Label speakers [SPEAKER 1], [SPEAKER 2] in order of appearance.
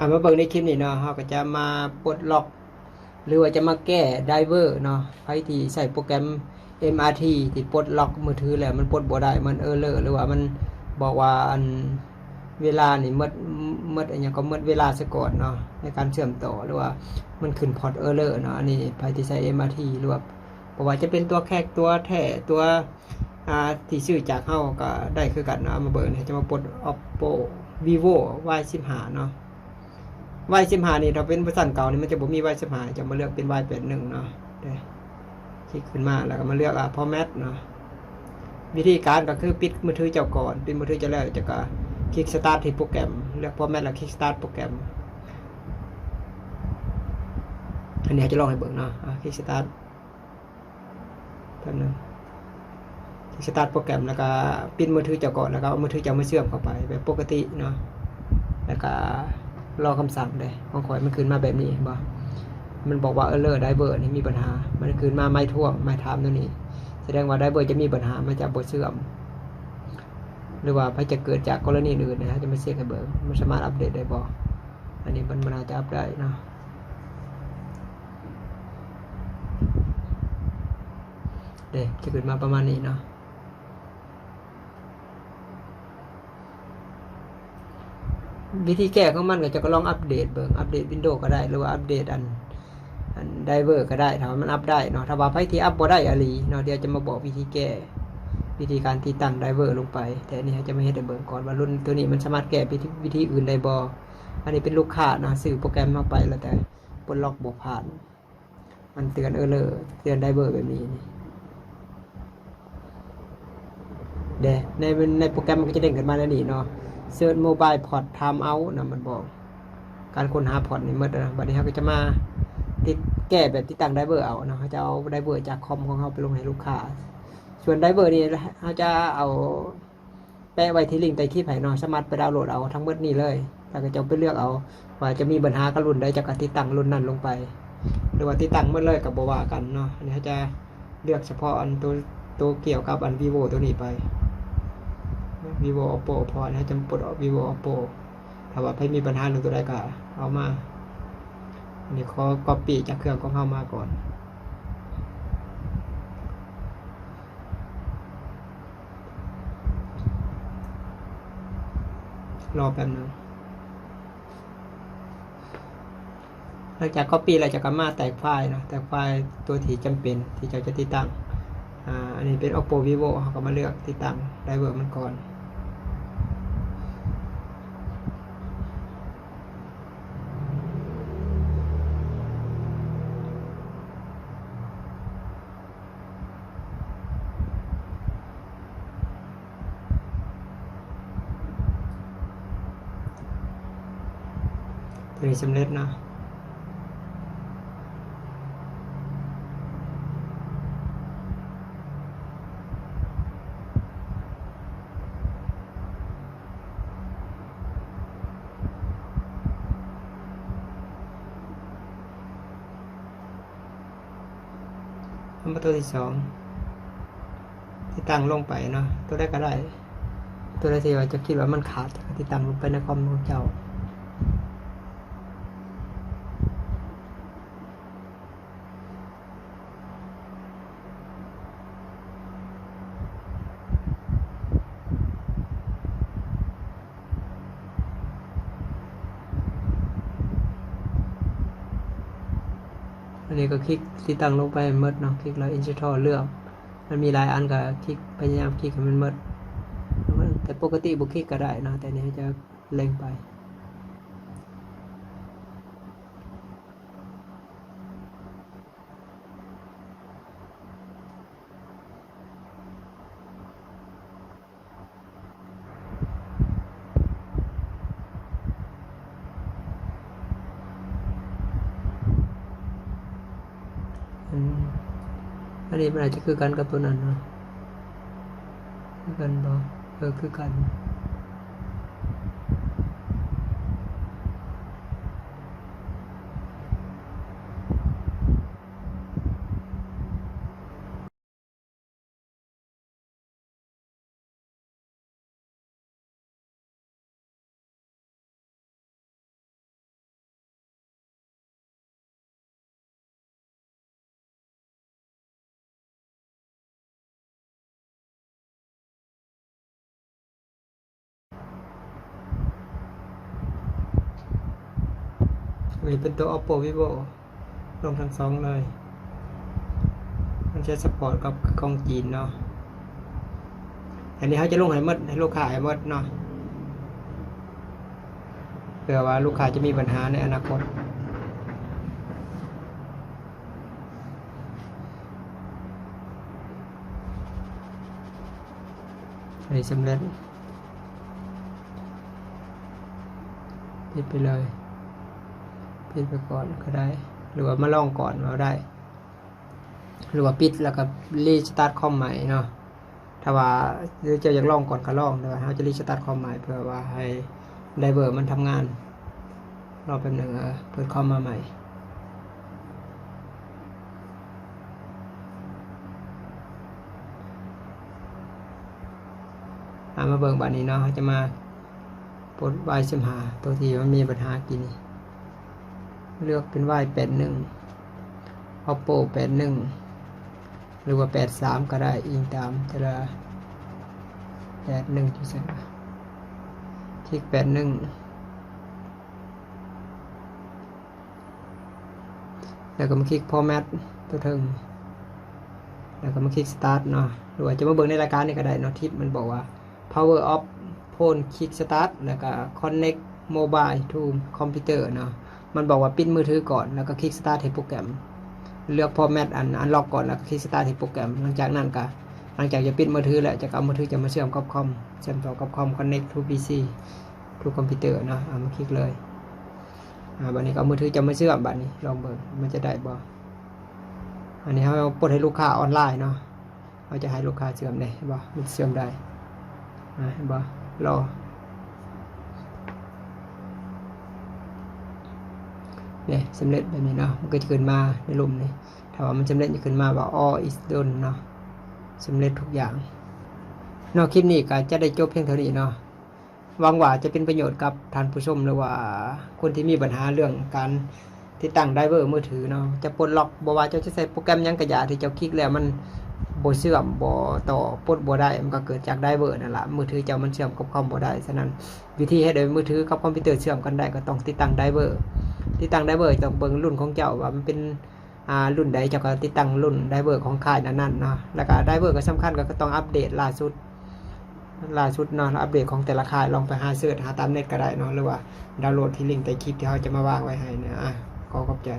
[SPEAKER 1] อ่ามาเบิ่งในคลิปนี้เนาะเราก็จะมาปลดล็อก หรือว่าจะมาแก้ไดเวอร์เนาะใครที่ใส่โปรแกรม MRT ที่ปลดล็อกมือถือแล้วมันปลดบ่ได้มันเออเลอร์หรือว่ามันบอกว่าอันเวลานี่มดมดอันหยังก็มดเวลาซะก่อนเนาะในการเชื่อมต่อหรือว่ามันขึ้นพอร์ตเออร์เลอร์เนาะอันนี้ใครที่ใส่ MRT หรือว่าบ่ว่าจะเป็นตัวแคกตัวแท้ตัวอ่าที่ซื้อจากเฮาก็ได้คือกันเนาะมาเบิ่งเนี่ยจะมาปลด Oppo Vivo Y15 เนาะ Y สิบห้านี่ถ้าเป็นเวอร์ชันเก่านี่มันจะบ่มี Y สิบห้าจะมาเลือกเป็น Y แปดหนึ่งเนาะเด้คลิกขึ้นมาแล้วก็มาเลือกอะ format เนาะวิธีการก็คือปิดมือถือเจ้าก่อนปิดมือถือเจะแล้วจะก็คลิก start ที่โปรแกรมเลือก format แล้วคลิก start โปรแกรมอันนี้จะลองให้เบิ่งเนาะคลิก start แป๊บนึงคลิก start โปรแกรมแล้วก็ปิดมือถือเจ้าก่อนแล้วก็เอามือถือเจ้ามาเชื่อมเข้าไปแบบปกติเนาะแล้วก็ รอคำสั่งเลยของข่อยมันคืนมาแบบนี้บ่มันบอกว่าเออเลอร์ไดเบอร์นี่มีปัญหา มันคืนมาไม่ท่วงไม่ทามตัวนี้ แสดงว่าไดเบอร์จะมีปัญหามาจากบทเสื่อม หรือว่าพจะเกิดจากกรณีอื่นนะฮะจะมาเช็คให้เบิร์มันสามารถอัปเดตได้บ่อันนี้มันมันอาจจะอัปได้เนาะเด็กจะเกิดมาประมาณนี้เนาะ วิธีแก้ของมันก็จะก็ลองอัปเดตเบิ่งอัปเดตวินโดว์ก็ได้ หรือว่าอัปเดตอันอันไดเวอร์ก็ได้ถ้าว่ามันอัปได้เนาะถ้าว่าไฟที่อัปบ่ได้อะลีเนาะเดี๋ยวจะมาบอกวิธีแก้ วิธีการติดตั้งไดเวอร์ลงไป แต่นนี้จะไม่ให้ได้เบิ่งก่อนว่ารุ่นตัวนี้มันสามารถแก้วิธีวิธีอื่นได้บ่อันนี้เป็นลูกค้านะซื้อโปรแกรมมาไปแล้วแต่ปลดล็อกบ่ผ่าน มันเตือนเออเลอร์เตือนไดเวอร์แบบนี้นี่เดในในโปรแกรมมันก็จะเด้งขึ้นมาแล้วนี่เนาะ เซิร์ชโมบายพอร์ตไทม์เอานะมันบอก การค้นหาพอร์ตนี่เมื่อนะบัดนี้เขาก็จะมาติดแก้แบบที่ตั้งไดเวอร์เอานะเขาจะเอาไดเวอร์จากคอมของเขาไปลงให้ลูกค้า ส่วนไดเวอร์นี่เขาจะเอาแปะไว้ที่ลิงก์ใต้คลิปให้เนาะสามารถไปดาวน์โหลดเอาทั้งหมดนี้เลยแล้วก็จะไปเลือกเอา ว่าจะมีปัญหากับรุ่นใดจะกติดตั้งรุ่นนั้นลงไป หรือว่าติดตั้งเมื่อเลยกับบว่ากันเนาะอันนี้เขาจะเลือกเฉพาะอันตัวตัวเกี่ยวกับอัน vivo ตัวนี้ไป vivo oppo พอนะจะปลด vivo oppo ถ้าว่าใครมีปัญหาเรื่อตัวใดก็เอามาอันนี้ขอ copy จากเครื่องของเข้ามาก่อนรอแป๊บนึงหลังจาก copy เราจะกลับมาแตกไฟล์นะแตกไฟล์ตัวที่จำเป็นที่จะจะติดตั้ง อ่า อันนี้เป็น oppo vivo เขาก็มาเลือกติดตั้งไดเวอร์มันก่อน ตัวนี้สำเร็จนาะทำมาตัวที่สองที่ตั้งลงไปเนาะตัวแรกก็ได้ ตัวแรกที่ว่าจะคิดว่ามันขาดที่ตั้งลงไปในคอมของเจ้า อันนี้ก็คลิกที่ตั้งลงไปเมดเนาะคลิกแล้ว install เลือก มันมีหลายอันก็คลิกพยายามคลิกให้มันเมดแต่ปกติบุคลิกก็ได้เนาะแต่นี้จะเล็งไป อันนี้มันอาจจะคือกันกับตัวนั้นเนาะคือกันบอกเออคือกัน นี้เป็นตัว oppo vivo ลงทั้งสองเลย มันใช้สปอร์ตกับกล้องจีนเนาะอันนี้เขาจะลงให้หมดให้ลูกค้าให้หมดเนาะเผื่อว่าลูกค้าจะมีปัญหาในอนาคตอันนี้สำเร็จปิดไปเลย ปิดไปก่อนก็ได้ หรือว่ามาลองก่อนเราได้ หรือว่าปิดแล้วก็รีสตาร์ทคอมใหม่เนาะถ้าว่าหรือจะอยากลองก่อนก็ลองแต่ว่าเราจะรีสตาร์ทคอมใหม่เพื่อว่าให้ไดเวอร์มันทำงานรอแป๊บหนึ่งเออเปิดคอมมาใหม่ามาเบิ่งบัดนี้เนาะจะมาปลดวายสิมหาตัวที่มันมีปัญหากินนี่ เลือกเป็นวายแปดหนึ่ง oppo แปดหนึ่ง หรือว่าแปดสามก็ได้อิงตามแต่ละแปดหนึ่งจุดสามคลิกแปดหนึ่ง แล้วก็มาคลิก format ตัวเทิงแล้วก็มาคลิก start เนาะ หรือว่าจะมาเบิ่งในรายการนี้ก็ได้เนาะทิปมันบอกว่า power off phone kick start แล้วก็ connect mobile to computer เนาะ มันบอกว่าปิดมือถือก่อนแล้วก็คลิก start ให้โปรแกรม เลือก format อันอันล็อกก่อนแล้วก็คลิก start ให้โปรแกรม หลังจากนั้นก็หลังจากจะปิดมือถือแล้วจะเอามือถือจะมาเชื่อมกับคอมเชื่อมต่อกับคอม connect to PC to computer เนาะเอามาคลิกเลยอ่าบัดนี้ก็เอามือถือจะมาเชื่อมบัดนี้ลองเบิ่งมันจะได้บ่อันนี้เราปลดให้ลูกค้าออนไลน์เนาะเราจะให้ลูกค้าเชื่อมได้เห็นบ่มันเชื่อมได้อ่าบ่รอ เนี่ยสำเร็จแบบนี้เนาะมันก็จะขึ้นมาในรูมนี้ถ้าว่ามันสำเร็จจะขึ้นมาว่า all is done เนาะสำเร็จทุกอย่างนาะคลิปนี้ก็จะได้จบเพียงเท่านี้เนาะหวังว่าจะเป็นประโยชน์กับท่านผู้ชมหรือว่าคนที่มีปัญหาเรื่องการที่ตั้งไดเวอร์มือถือเนาะจะปลดล็อกบ่ว่าเจ้าจะใส่โปรแกรมยังกระยาที่เจ้าคลิกแล้วมันบเชื่อมบต่อปลดบได้มันก็เกิดจากไดเวอร์นั่นแหละมือถือเจ้ามันเชื่อมกับคอมบได้ฉะนั้นวิธีให้โดยมือถือกับคอมพิวเตอร์เชื่อมกันได้ก็ต้องติดตั้งไดเวอร์ ติดตั้งไดเวอร์ต้องเบิ้งรุ่นของเจ้าว่ามันเป็นอ่ารุ่นใดเจ้าก็ติดตั้งรุ่นไดเวอร์ของค่ายนั้นๆเนาะแล้วก็ไดเวอร์ก็สำคัญก็ต้องอัปเดตล่าสุดล่าสุดเนาะอัปเดตของแต่ละค่ายลองไปหาเสิร์ชหาตามเน็ตก็ได้เนาะหรือว่าดาวน์โหลดที่ลิงก์ใต้คลิปที่เขาจะมาวางไว้ให้เนี่ยอะขอขอบใจ